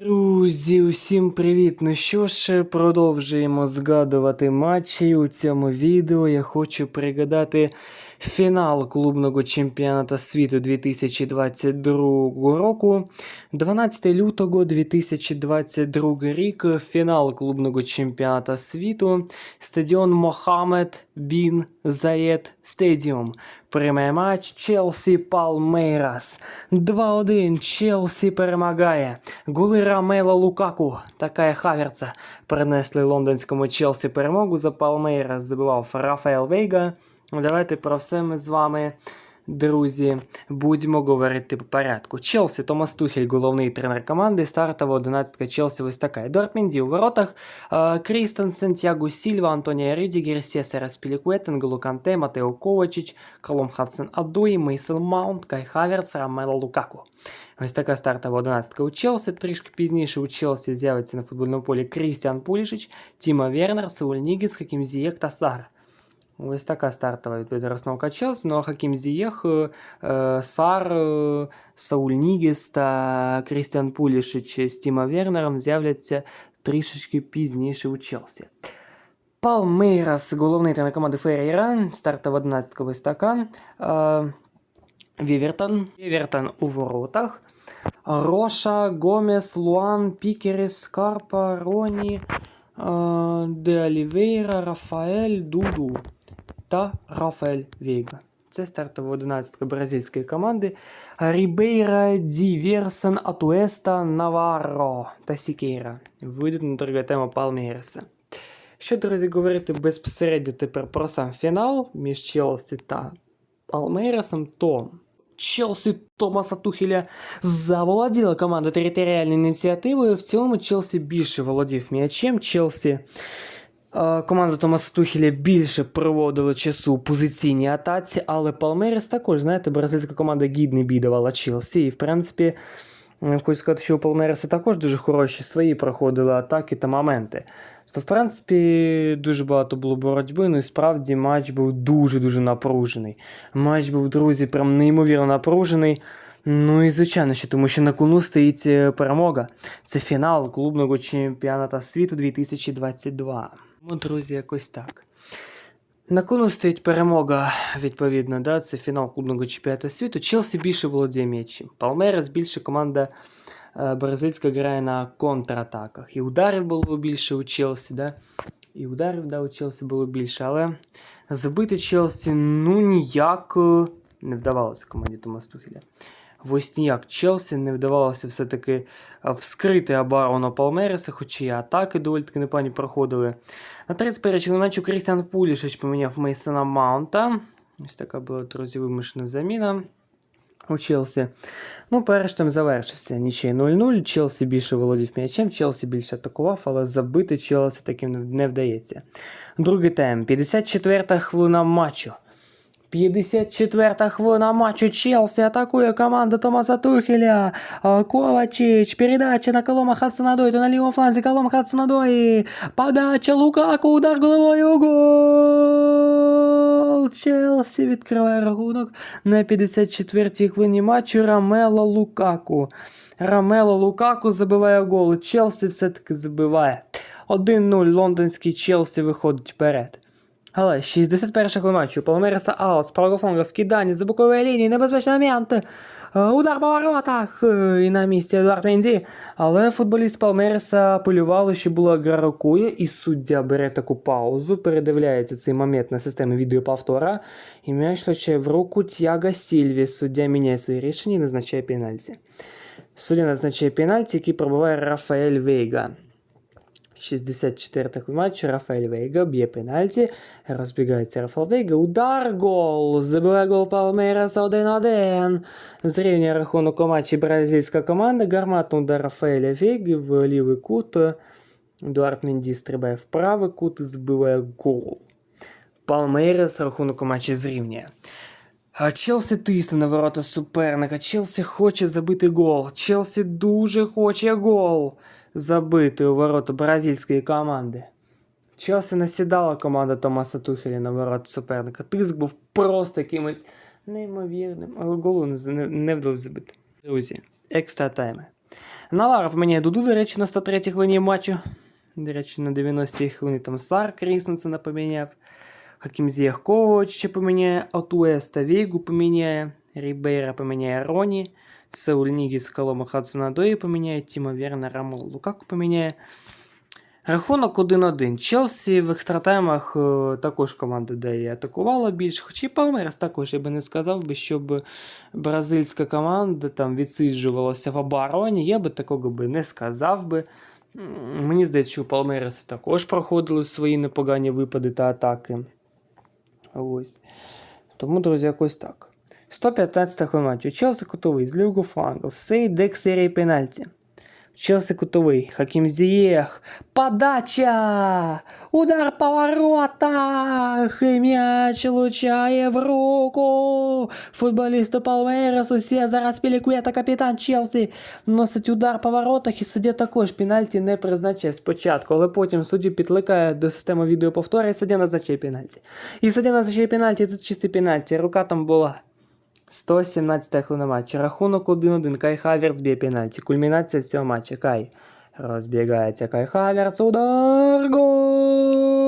Peru. Друзі, усім привіт! Ну що ж, продовжуємо згадувати матчі. У цьому відео я хочу пригадати фінал клубного чемпіонату світу 2022 року. 12 лютого 2022 рік. Фінал клубного чемпіонату світу. Стадіон Мохаммед Бін Заєд Стадіум. Приймає матч Челсі Палмейрас. 2-1. Челсі перемагає. Голи Рамела Лукаку та Кая Хаверца принесли лондонському Челсі перемогу. За Палмейра. забивав Рафаел Вейга. Давайте про все ми з вами, друзі, будемо говорити по порядку. Челсі, Томас Тухель, головний тренер команди, стартова 11 Челсі ось така. Едуард Менді у воротах, е, Крістен, Сантьяго Сільва, Антонія Рюдігер, Сесара Спілікует, Нголо Канте, Матео Ковачич, Колом Хадсен Адуї, Мейсел Маунт, Кай Хаверц, Рамела Лукаку. Ось така стартова 11 у Челсі. Трішки пізніше у Челсі з'явиться на футбольному полі Крістіан Пулішич, Тіма Вернер, Сауль Нігіс, Хакім Зієк та Сар. Ось така стартова відповідь розновка Челсі. Ну а Хакім Зієх, е, е, Сар, е, Сауль Нігіс та Крістіан Пулішич з Тіма Вернером з'являться трішечки пізніше у Челсі. Палмейрас, головний тренер команди Феррейра, стартова 11 ось така. Е, Вівертон. Вівертон у воротах. Роша, Гомес, Луан, Пікеріс, Карпа, Роні, е, Де Олівейра, Рафаель, Дуду та Рафаель Вейга. Це стартова 11 бразильської команди. Рібейра, Діверсен, Атуеста, Наварро та Сікейра. Вийдуть на друга тема Палмейреса. Що, друзі, говорити безпосередньо тепер про сам фінал між Челсі та Палмейресом, то Челсі Томаса Тухеля заволоділа команда територіальною ініціативою. В цілому Челсі більше володів м'ячем. Челсі е, команда Томаса Тухеля більше проводила часу позиційній атаці, але Палмерес також, знаєте, бразильська команда гідний бій давала Челсі. І в принципі, е, хочу сказати, що у Палмереса також дуже хороші свої проходили атаки та моменти. То, в принципі, дуже багато було боротьби, ну і справді матч був дуже-дуже напружений. Матч був, друзі, прям неймовірно напружений. Ну і звичайно, що тому що на кону стоїть е, перемога. Це фінал клубного чемпіонату світу 2022. Ну, друзі, якось так. На кону стоїть перемога, відповідно, да, це фінал клубного чемпіонату світу. Челсі більше володіє м'ячем. Палмерес більше команда е, бразильська грає на контратаках. І ударів було більше у Челсі, да? І ударів да, у Челсі було більше, але забити Челсі ну ніяк е, не вдавалося команді Томас Тухеля. Ось ніяк Челсі не вдавалося все-таки е, вскрити оборону Палмереса, хоча і атаки доволі таки непогані проходили. На 31 матчу Крістіан Пулішич поміняв Мейсона Маунта. Ось така була, друзі, вимушена заміна у Челсі. Ну, перш там завершився нічий 0-0. Челсі більше володів м'ячем, Челсі більше атакував, але забити Челсі таким не вдається. Другий тайм. 54-та хвилина матчу. 54-та хвилина матчу Челсі атакує команда Томаса Тухеля. Ковачич, передача на Колома Хадсонадой, то на лівому фланзі Колома Хадсонадой. Подача Лукаку, удар головою, гол! Челсі відкриває рахунок на 54-й хвилині матчу Рамело Лукаку. Рамело Лукаку забиває гол. Челсі все-таки забиває. 1-0 лондонський Челсі виходить вперед. Але 61 хвилина матчу Палмереса Аут з правого фланга вкидання за бокової лінії, небезпечний момент. Е, Удар по воротах е, і на місці Едуард Менді. Але футболіст Палмереса полювали, що була гра рукою, і суддя бере таку паузу, передивляється цей момент на системі відеоповтора, і м'яч влучає в руку Тяга Сільві. Суддя міняє своє рішення і назначає пенальті. Суддя назначає пенальті, який пробиває Рафаель Вейга. 64 матчу Рафаель Вейга б'є пенальті, розбігається Рафаель Вейга, удар, гол, забиває гол Палмейреса 1-1. Зрівнює рахунок у матчі бразильська команда, гарматний удар Рафаеля Вейги в лівий кут. Едуард Менді стрибає в правий кут і збиває гол. Палмейрес рахунок у матчі зрівнює. Челсі тисне на ворота суперника. Челсі хоче забити гол. Челсі дуже хоче гол забити у ворота бразильської команди. Челсі насідала команда Томаса Тухеля на ворота суперника. Тиск був просто якимось неймовірним, але голу не, не, вдалося забити. Друзі, екстра тайми. Навара поміняє Дуду, до речі, на 103 хвилині матчу. До речі, на 90-й хвилині там Сар Крісненсена поміняв. Хакім Зіях Ковач ще поміняє, Атуеста Вігу поміняє, Рібейра поміняє Роні, Сеуль Нігіс Колома Хадсона Дої поміняє, Тіма Вернера Лукаку поміняє. Рахунок 1-1. Челсі в екстратаймах е, також команда, де і атакувала більше. Хоч і Палмерес також, я би не сказав би, щоб бразильська команда там відсиджувалася в обороні. Я би такого би не сказав би. Мені здається, що у Палмереса також проходили свої непогані випади та атаки. Ось. Тому, друзі, якось так. 115 хвилин матчу. Челсі кутовий з лівого флангу. Все йде к серії пенальті. Челсі кутовий. Хакім Зієх. Подача! Удар по воротах! І м'яч влучає в руку! Футболісту Палмейресу Сезара Спіліквета, капітан Челсі, носить удар по воротах і суддя також пенальті не призначає спочатку, але потім суддю підкликає до системи відеоповтора і суддя назначає пенальті. І суддя назначає пенальті, це чистий пенальті. Рука там була. 117 хвилина матчу. Рахунок 1-1. Кай Хаверц б'є пенальті. Кульмінація цього матчу. Кай розбігається. Кай Хаверц. Удар. Гол!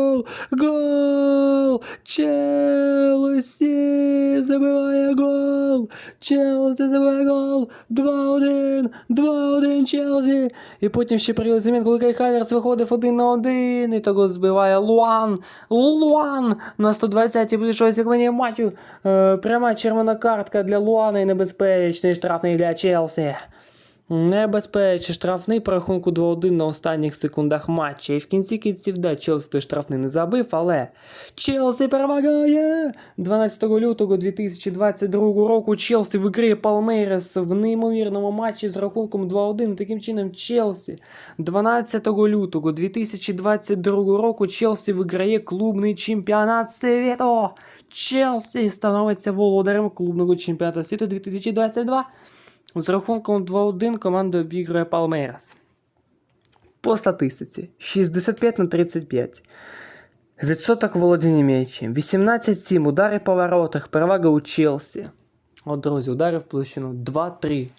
Гол! Челсі забиває гол! Челсі забиває гол! 2-1! 2-1 Челсі! І потім ще прийняли замін, коли Кай Хаверц виходив один на один, і того збиває Луан. Луан на 120-й ближчої хвилині матчу. Е, пряма червона картка для Луана і небезпечний штрафний для Челсі. Небезпечний штрафний по рахунку 2-1 на останніх секундах матча. І в кінці кінців, да, Челсі той штрафний не забив, але Челсі перемагає! 12 лютого 2022 року Челсі виграє Палмейрес в неймовірному матчі з рахунком 2-1. Таким чином, Челсі 12 лютого 2022 року Челсі виграє клубний чемпіонат світу. Челсі становиться володарем клубного чемпіонату світу 2022. З рахунком 2-1 команда обігрує Палмейрас. По статистиці 65 на 35. Відсоток володіння м'ячем. 18-7 удари по воротах. Перевага у Челсі. От, друзі, удари в площину 2-3.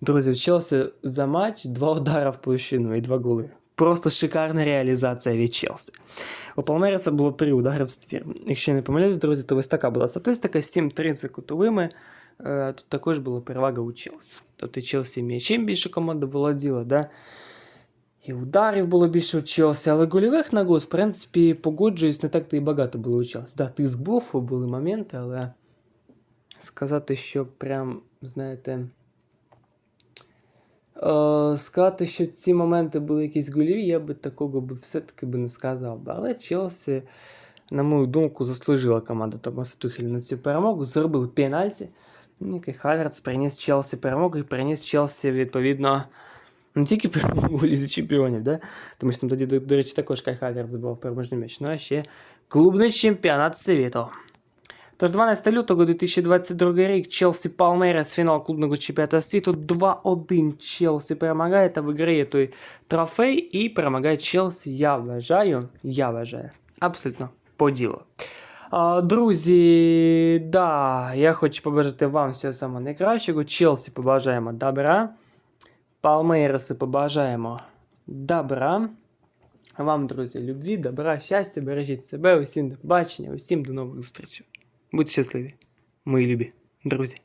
Друзі, у Челсі за матч 2 удари в площину і 2 голи. Просто шикарна реалізація від Челсі. У Палмереса було 3 удари в ствір. Якщо не помиляюсь, друзі, то ось така була статистика: 7-3 за кутовими. Е, Тут також була перевага у Челсі. Тобто Челсі м'ячем більше команда володіла, да? і ударів було більше у Челсі, але гольових нагоз, в принципі, погоджуюсь, не так то і багато було у Челсі. Да, тиск був, були моменти, але сказати, що прям, знаєте. Сказати, що ці моменти були якісь гольові, я би такого би все-таки би не сказав. Але Челсі, на мою думку, заслужила команда Томаса Тухеля на цю перемогу. Зробили пенальті. Ну, Хаверц приніс Челсі перемогу і приніс Челсі, відповідно, не тільки перемогу Лізі Чемпіонів, да? тому що там тоді, до, до речі, також Кай Хаверц забив переможний м'яч, ну а ще клубний чемпіонат світу. Тож 12 лютого 2022 рік Челсі Палмерес, фінал клубного чемпіонату світу 2-1 Челсі перемагає та виграє той трофей і перемагає Челсі, я вважаю, я вважаю, абсолютно по ділу. Друзі, да, я хочу побажати вам всього самого найкращого. Челсі побажаємо добра. Палмейресу побажаємо добра. Вам, друзі, любві, добра, щастя, бережіть себе, усім до побачення, усім до нових зустрічей. Будьте щасливі, мої любі друзі.